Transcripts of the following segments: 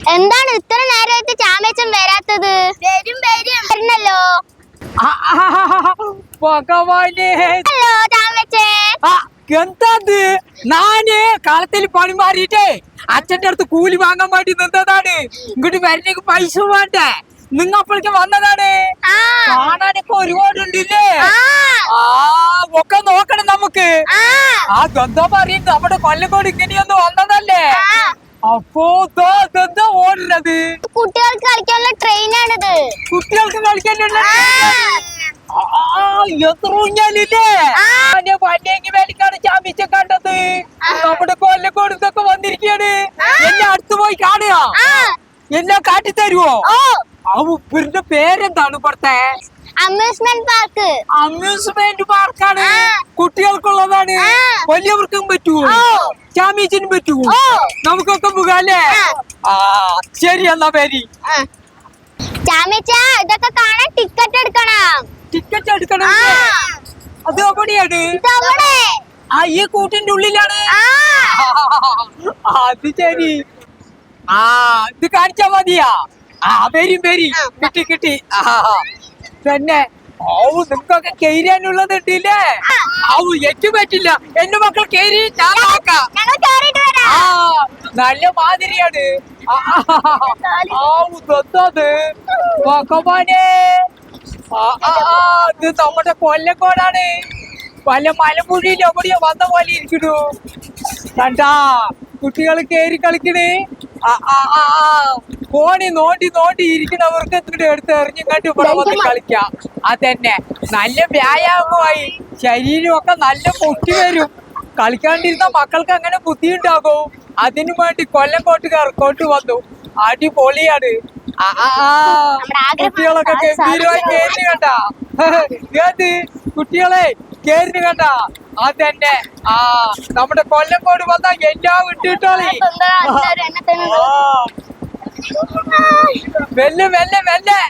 എന്താണ് ഇത്ര നേരമായിട്ട് ചാമേച്ചൻ വരാത്തത്? വരും വരും. വരണല്ലോ. ഭഗവാനെ. ഹലോ ചാമേച്ചേ ആ, എന്താത് നാന് കളത്തിൽ പണി മാറിയിട്ടേ. അച്ഛന്റെ അടുത്ത് കൂലി വാങ്ങാൻ വേണ്ടി നിന്നതാണ്. ഇങ്ങോട്ട് വരണേക്ക് പൈസ വേണ്ടേ? നിങ്ങ അപ്പോഴേക്ക് വന്നതാണ്. ആ. കാണാനൊക്കെ ഒരുപാടുണ്ടല്ലേ? ആ. ആ ഒക്കെ നോക്കണം നമുക്ക്. ആ. ആ ഗന്ധ പറയും നമ്മുടെ കൊല്ലക്കോട് ഇങ്ങനെയൊന്ന് വന്നതല്ലേ? ആ. അപ്പോ ഇതെന്താ ഓടുന്നത്? കുട്ടികൾക്ക് കളിക്കാനുള്ള ട്രെയിനാണിത് കുട്ടികൾക്ക് കളിക്കാനുള്ള എത്ര ഊഞ്ഞാലില്ലേ? പല്ലേങ്ങി വേലിക്കാണ് ചാമ്പിച്ച കണ്ടത്. നമ്മുടെ കൊല്ലക്കോടത്തൊക്കെ വന്നിരിക്കുകയാണ് എന്നെ അടുത്ത് പോയി കാണുക. എന്നെ കാട്ടി തരുവോ? ഓ. ആ ഉപ്പിന്റെ പേരെന്താണ് ഇപ്പഴത്തെ അമ്യൂസ്മെന്റ് പാർക്ക് അമ്യൂസ്മെന്റ് പാർക്കാണ് കുട്ടികൾക്കുള്ളതാണ്. വലിയവർക്കും പറ്റുമോ ഓ. പറ്റൂ. നമുക്കൊക്കെ പോകാല്ലേ ആ. ശരി എന്നാ പേരി? ഇതൊക്കെ കാണാൻ ടിക്കറ്റ് എടുക്കണം. ടിക്കറ്റ് എടുക്കണം അത് എവിടെയാണ്? ആ ഈ കൂട്ടിന്റെ ഉള്ളിലാണ്. അത് ശരി. ആ ഇത് കാണിച്ചാ മതിയാ. ആ പേരും പേരി. കിട്ടി കിട്ടി. ആ തന്നെ നിങ്ങൾക്കൊക്കെ കേരാനുള്ളത് ഉണ്ടല്ലേ ഔ ഏറ്റവും പറ്റില്ല. എന്റെ മക്കൾ കേരി ആ നല്ല മാതിരിയാണ്. ആ, ആ, ഔ, ഇതെന്താത്? ഭഗവാനെ. ഇത് നമ്മുടെ കൊല്ലക്കോടാണ്. വല്ല മലമ്പുഴയിൽ എവിടെയോ വന്ന പോലെ ഇരിക്കണു കണ്ടാ കുട്ടികൾ കേറി കളിക്കണേ. ആ, ആ, ആ, കോണി നോണ്ടി നോണ്ടി ഇരിക്കണവർക്ക് എന്നിട്ട് എടുത്ത് എറിഞ്ഞിങ്ങോട്ട് ഇവിടെ വന്ന് കളിക്കാം. അതന്നെ. നല്ല വ്യായാമമായി. ശരീരമൊക്കെ നല്ല പൊട്ടി വരും. കളിക്കാണ്ടിരുന്ന മക്കൾക്ക് അങ്ങനെ ബുദ്ധിയുണ്ടാകും. അതിനു വേണ്ടി കൊല്ലം കോട്ടുകാർ കോട്ട് വന്നു അടിപൊളിയാണ് കുട്ടികളൊക്കെ. ഗംഭീരമായി കേറി കണ്ട. കേട്ട് കുട്ടികളെ കേറി കണ്ട. അതന്നെ. ആ നമ്മുടെ കൊല്ലം കോട് വന്ന എല്ലാ ഇട്ടിട്ടോളി. മെല്ലെ മെല്ലെ മെല്ലെ.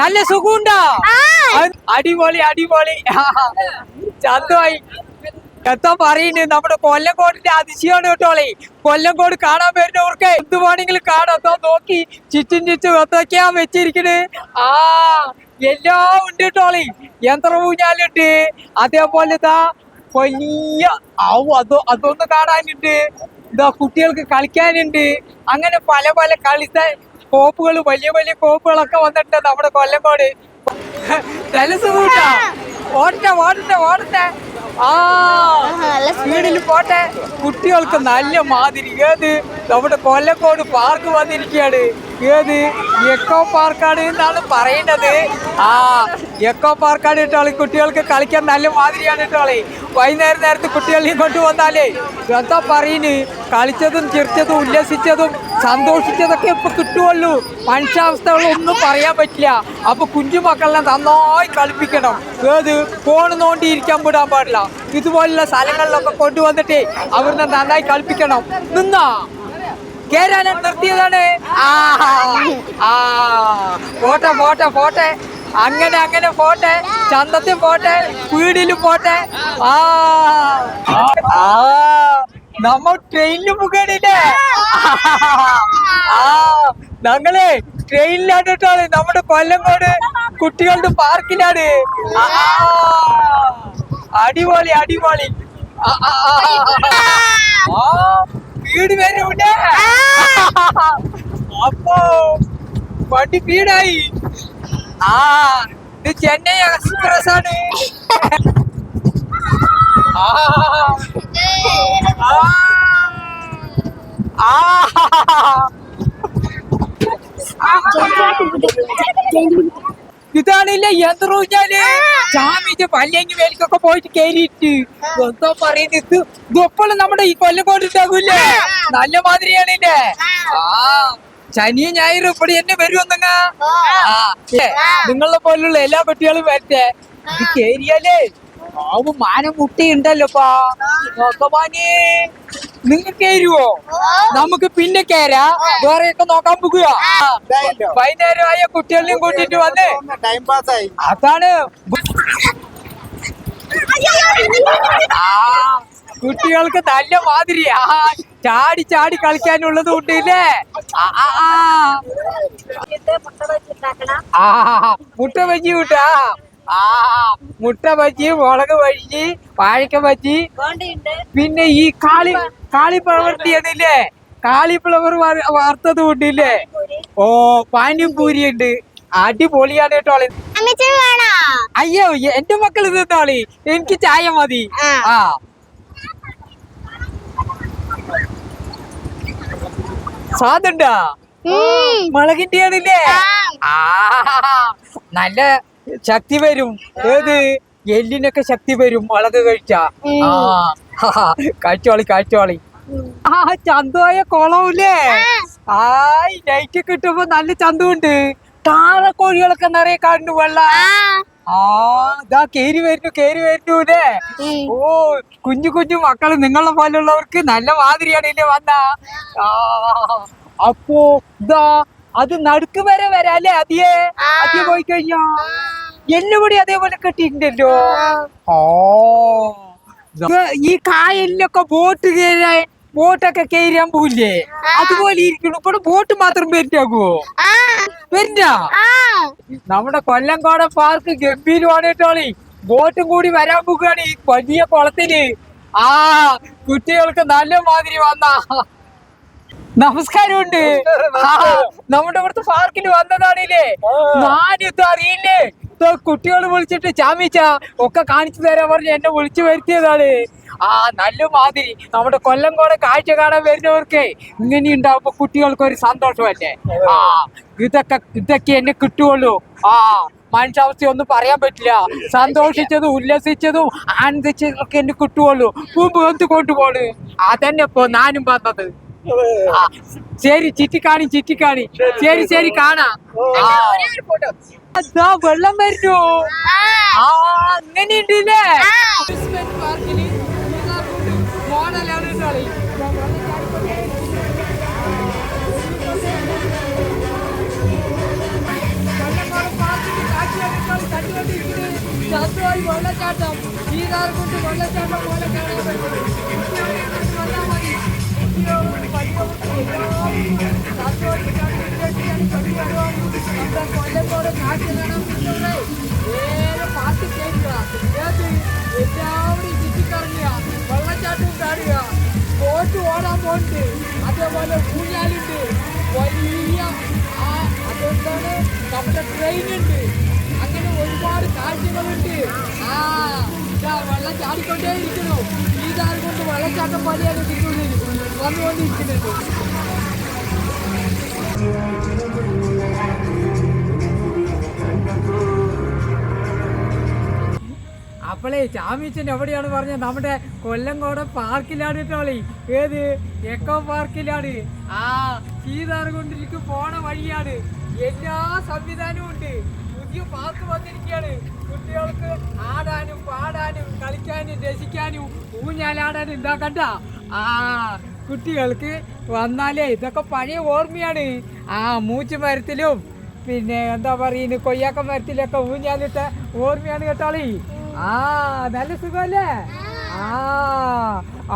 നല്ല സുഖമുണ്ടോ? അടിപൊളി അടിപൊളി. ചന്തമായി. എന്താ പറയുന്നത് നമ്മുടെ കൊല്ലംകോടിന്റെ അതിശയമാണ് കേട്ടോളി കൊല്ലംകോട് കാണാൻ വരുന്നവർക്ക് എന്ത് വേണമെങ്കിലും കാണാം. നോക്കി. ചുറ്റും ചുറ്റും എന്തൊക്കെയാ വെച്ചിരിക്കണ്? ആ എല്ലാം ഉണ്ട് കേട്ടോളി യന്ത്ര ഊഞ്ഞാലുണ്ട് അതേപോലെ ഇതാ വലിയ ആവു അതോ അതൊന്ന് കാണാനുണ്ട്. ഇതാ കുട്ടികൾക്ക് കളിക്കാനുണ്ട്. അങ്ങനെ പല പല കളിത്ത കോപ്പുകൾ വലിയ വലിയ കോപ്പുകളൊക്കെ വന്നിട്ടുണ്ട് നമ്മുടെ കൊല്ലംകോട്. നല്ല സുഖൂട്ടാ ഓടട്ടെ ഓടട്ടെ ഓടട്ടെ. ആ. സ്പീഡിൽ പോട്ടെ. കുട്ടികൾക്ക് നല്ല മാതിരി. ഏത്? നമ്മുടെ കൊല്ലക്കോട് പാർക്ക് വന്നിരിക്കുകയാണ്. ഏത്? എക്കോ പാർക്കാണ് എന്നാണ് പറയേണ്ടത് ആ എക്കോ പാർക്കാണ് കേട്ടോളി കുട്ടികൾക്ക് കളിക്കാൻ നല്ല മാതിരിയാണ് കേട്ടോളി വൈകുന്നേരം നേരത്തെ കുട്ടികളെയും കൊണ്ടുവന്നാലേ എന്താ പറയുന്നു കളിച്ചതും ചിരിച്ചതും ഉല്ലസിച്ചതും സന്തോഷിച്ചതൊക്കെ ഇപ്പൊ കിട്ടുമല്ലോ മനുഷ്യാവസ്ഥകളൊന്നും പറയാൻ പറ്റില്ല. അപ്പൊ കുഞ്ഞു മക്കളെ നന്നായി കളിപ്പിക്കണം. ഏത്? ഫോൺ നോണ്ടിയിരിക്കാൻ വിടാൻ പാടില്ല. ഇതുപോലുള്ള സ്ഥലങ്ങളിലൊക്കെ കൊണ്ടുവന്നിട്ട് അവിടുന്ന് നന്നായി കളിപ്പിക്കണം. നിന്നാ? കേരാനെ നിർത്തിയതാണ്. ആ ആ. പോട്ടെ പോട്ടെ പോട്ടെ. അങ്ങനെ അങ്ങനെ പോട്ടെ. ചന്തത്തിൽ പോട്ടെ. വീടിലും പോട്ടെ. ആ. നമ്മൾ ട്രെയിനിൽ പോകണില്ലേ ആ ഞങ്ങൾ ട്രെയിനിലാണ് നമ്മുടെ കൊല്ലങ്കോട് കുട്ടികളുടെ പാർക്കിലാണ്. അടിപൊളി അടിപൊളി. വീട് വരും അപ്പോ വണ്ടി വീടായി. ആ ഇത് ചെന്നൈ എക്സ്പ്രസ് ആണ് ഇതാണില്ലേ യന്ത്രൂഞ്ഞാൽ ചാമിച്ച് പല്ലെങ്കിൽ വേലിക്കൊക്കെ പോയിട്ട് കേറിയിട്ട്. എന്തോ പറയുന്നത്? ഇത് ഇതൊപ്പോഴും നമ്മുടെ ഈ കൊല്ലക്കോട് ഉണ്ടാകൂല്ലേ നല്ല മാതിരിയാണില്ലേ ആ ശനിയും ഞായറും ഇവിടെ എന്നെ വരുമെന്നങ്ങ നിങ്ങളെ പോലുള്ള എല്ലാ കുട്ടികളും വരട്ടെ. ഇത് കേറിയാലേ ആവും മാനം മുട്ടിയുണ്ടല്ലോപ്പാ നോക്കമാനേ നിങ്ങൾ കയറുവോ നമുക്ക് പിന്നെ കേരാ ഒക്കെ നോക്കാൻ പോകുക വൈകുന്നേരമായ കുട്ടികളെയും കൂട്ടിട്ട് വന്നേ. ടൈം പാസ്സായി അതാണ്. ആ കുട്ടികൾക്ക് നല്ല മാതിരി ആ ചാടി ചാടി കളിക്കാനുള്ളത് ഉണ്ട് ഇല്ലേ? ആ, മുട്ട ബജ്ജി കൂട്ടാ. മുട്ട പറ്റി മുളക് പറ്റി വാഴക്ക പറ്റി. പിന്നെ ഈ കാളി കാളിഫ്ലവറിന്റെ ഇല്ലേ കാളിഫ്ലവർ വറ- വറുത്തത് കൊണ്ടില്ലേ ഓ പാനിയും പൂരി ഉണ്ട്. അടിപൊളിയാണ് കേട്ടോ അയ്യോ എന്റെ മക്കൾ തിന്നാളി എനിക്ക് ചായ മതി. ആ. സ്വാദുണ്ടാ മുളകിന്റെ ആണില്ലേ. ആ. നല്ല ശക്തി വരും. ഏത്? എല്ലിനൊക്കെ ശക്തി വരും. മുളക് കഴിച്ചാ. കാഴ്ചവാളി ആ. കാഴ്ചോളി ആ ചന്തുവായ കൊളവില്ലേ? ആ. നൈറ്റ് കിട്ടുമ്പോ നല്ല ചന്തുണ്ട് താഴെ കോഴികളൊക്കെ നിറയെ കാണുന്നു വെള്ള. ആ. ഇതാ കേരി വരുന്നു കേരി വരുന്നു അല്ലേ? ഓ കുഞ്ഞു കുഞ്ഞു മക്കൾ നിങ്ങളെ പോലുള്ളവർക്ക് നല്ല മാതിരിയാണ് ഇല്ലേ വന്ന? ആ. അപ്പോ ഇതാ അത് നടുക്ക് വരെ വരാല്ലേ അതിയെ അതി അതിയെ പോയി കഴിഞ്ഞോ? എല്ലുപൊടി അതേപോലെ കെട്ടിയിട്ടുണ്ടല്ലോ? ഓ. ഈ കായലിലൊക്കെ ബോട്ട് കയറാൻ ബോട്ടൊക്കെ കയറാൻ പോവില്ലേ? അതുപോലെ ഇരിക്കണം ഇവിടെ ബോട്ട് മാത്രം. വരില്ല ആ. നമ്മുടെ കൊല്ലംകോട പാർക്ക് ഗംഭീരമാണ് കേട്ടോളി ബോട്ടും കൂടി വരാൻ പോകുകയാണ് ഈ വലിയ കുളത്തിൽ. ആ കുട്ടികൾക്ക് നല്ല മാതിരി വന്ന. നമസ്കാരമുണ്ട്. നമ്മുടെ ഇവിടുത്തെ പാർക്കിൽ വന്നതാണില്ലേ? ഞാനിത് അറിയില്ലേ കുട്ടികൾ വിളിച്ചിട്ട് ചാമിച്ച ഒക്കെ കാണിച്ചു തരാൻ പറഞ്ഞ് എന്നെ വിളിച്ചു വരുത്തിയതാണ്. ആ നല്ല മാതിരി നമ്മുടെ കൊല്ലംകോട കാഴ്ച കാണാൻ വരുന്നവർക്ക് ഇങ്ങനെ ഉണ്ടാവുമ്പോ കുട്ടികൾക്ക് ഒരു സന്തോഷമല്ലേ? ആ ഇതൊക്കെ ഇതൊക്കെ എന്നെ കിട്ടുള്ളൂ ആ മനുഷ്യാവസ്ഥയൊന്നും പറയാൻ പറ്റില്ല. സന്തോഷിച്ചതും ഉല്ലസിച്ചതും ആനന്ദിച്ചതും ഒക്കെ എന്നെ കിട്ടുള്ളൂ പൂമ്പ് എന്ത് കൊണ്ടുപോണ്? അതന്നെ ഇപ്പൊ ഞാനും പറഞ്ഞത് ശരി ചിറ്റിക്കാണി ചിറ്റിക്കാണി. ശരി ശരി കാണാം. ആ. അതാ വെള്ളം വരുന്നു. ആ. ആ. പാർക്കിൽ മോഡലാണ് കളി വെള്ളച്ചാട്ടം ഈ കാർ കൊണ്ട് വെള്ളച്ചാട്ടം പോലെ കാണാൻ പറ്റും കൊല്ലത്തോടെ കാറ്റ് പറ്റുന്നവരെ നേരെ പാട്ട് കേൾക്കുക ഏത് എല്ലാവരും ചുറ്റിക്കറങ്ങുക വെള്ളച്ചാട്ടവും കാണുക ബോട്ട് ഓടാൻ പോണ്ട് അതേപോലെ ഊഞ്ഞാലുണ്ട് വലിയ ആ അതുകൊണ്ടാണ് നമ്മുടെ ട്രെയിൻ ഉണ്ട് അങ്ങനെ ഒരുപാട് കാഴ്ചകളുണ്ട് ആ വെള്ളം ചാടിക്കൊണ്ടേ ഇരിക്കുന്നു ഈ ദാരം കൊണ്ട് വെള്ളച്ചാട്ടം പോലെയാണ് വന്നുകൊണ്ടിരിക്കുന്നുണ്ട് അപ്പോളേ ചാമീച്ചൻ എവിടെയാണ് പറഞ്ഞത്. നമ്മുടെ കൊല്ലംകോട് പാർക്കിലാണ് കേട്ടോളി ഏത്? എക്കോ പാർക്കിലാണ്. ആ സീതാർ കൊണ്ടിരിക്കും പോണ വഴിയാണ്. എല്ലാ സംവിധാനവും ഉണ്ട്. പുതിയ പാർക്ക് വന്നിരിക്കുകയാണ്. കുട്ടികൾക്ക് ആടാനും പാടാനും കളിക്കാനും രസിക്കാനും ഊഞ്ഞാലാടാനും. ഇതാ കണ്ട? ആ കുട്ടികൾക്ക് വന്നാലേ ഇതൊക്കെ പഴയ ഓർമ്മയാണ്. ആ മൂച്ചു മരത്തിലും പിന്നെ എന്താ പറയുന്നത് കൊയ്യാക്ക മരത്തിലൊക്കെ ഊഞ്ഞാലിട്ട ഓർമ്മയാണ് കേട്ടോളി. ആ നല്ല സുഖമല്ലേ? ആ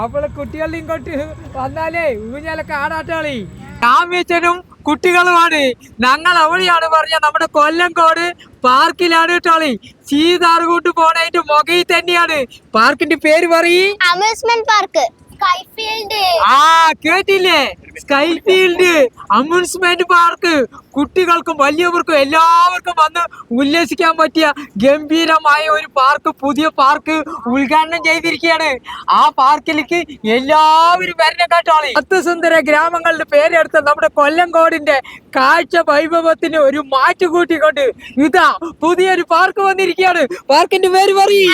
അപ്പോൾ കുട്ടികളുടെ ഇങ്ങോട്ട് വന്നാലേ ഊഞ്ഞാലൊക്കെ ആടാട്ടാളി. രാമേച്ചനും കുട്ടികളുമാണ്. ഞങ്ങൾ എവിടെയാണ് പറഞ്ഞ നമ്മുടെ കൊല്ലംകോട് പാർക്കിലാണ് കേട്ടോളി. സീതാറുകൂട്ട് പോണതിന്റെ മുഖയിൽ തന്നെയാണ്. പാർക്കിന്റെ പേര് പറയ്. അമ്യൂസ്മെന്റ് പാർക്ക് ആ കേട്ടില്ലേ? സ്കൈഫീൽഡ് അമ്യൂസ്മെന്റ് പാർക്ക് കുട്ടികൾക്കും വലിയവർക്കും എല്ലാവർക്കും വന്ന് ഉല്ലസിക്കാൻ പറ്റിയ ഗംഭീരമായ ഒരു പാർക്ക് പുതിയ പാർക്ക് ഉദ്ഘാടനം ചെയ്തിരിക്കുകയാണ്. ആ പാർക്കിലേക്ക് എല്ലാവരും വരണ കേട്ടോളി. അത്യസുന്ദര ഗ്രാമങ്ങളുടെ പേരെടുത്ത നമ്മുടെ കൊല്ലംകോടിന്റെ കാഴ്ച വൈഭവത്തിന് ഒരു മാറ്റു കൂട്ടിക്കൊണ്ട് ഇതാ പുതിയൊരു പാർക്ക് വന്നിരിക്കുകയാണ്. പാർക്കിന്റെ പേര് പറയും.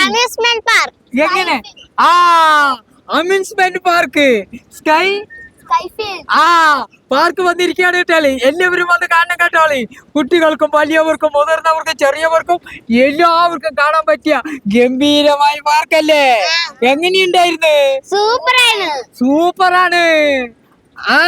എങ്ങനെ? ആ അമ്യൂസ്മെന്റ് പാർക്ക്. സ്കൈ? ആ പാർക്ക് വന്നിരിക്കുകയാണ് കേട്ടാളി എല്ലാവരും വന്ന് കാണാൻ കേട്ടാളി കുട്ടികൾക്കും വലിയവർക്കും മുതിർന്നവർക്കും ചെറിയവർക്കും എല്ലാവർക്കും കാണാൻ പറ്റിയ ഗംഭീരമായ പാർക്കല്ലേ? എങ്ങനെയുണ്ടായിരുന്നു? സൂപ്പറാണ്. സൂപ്പറാണ്. ആ.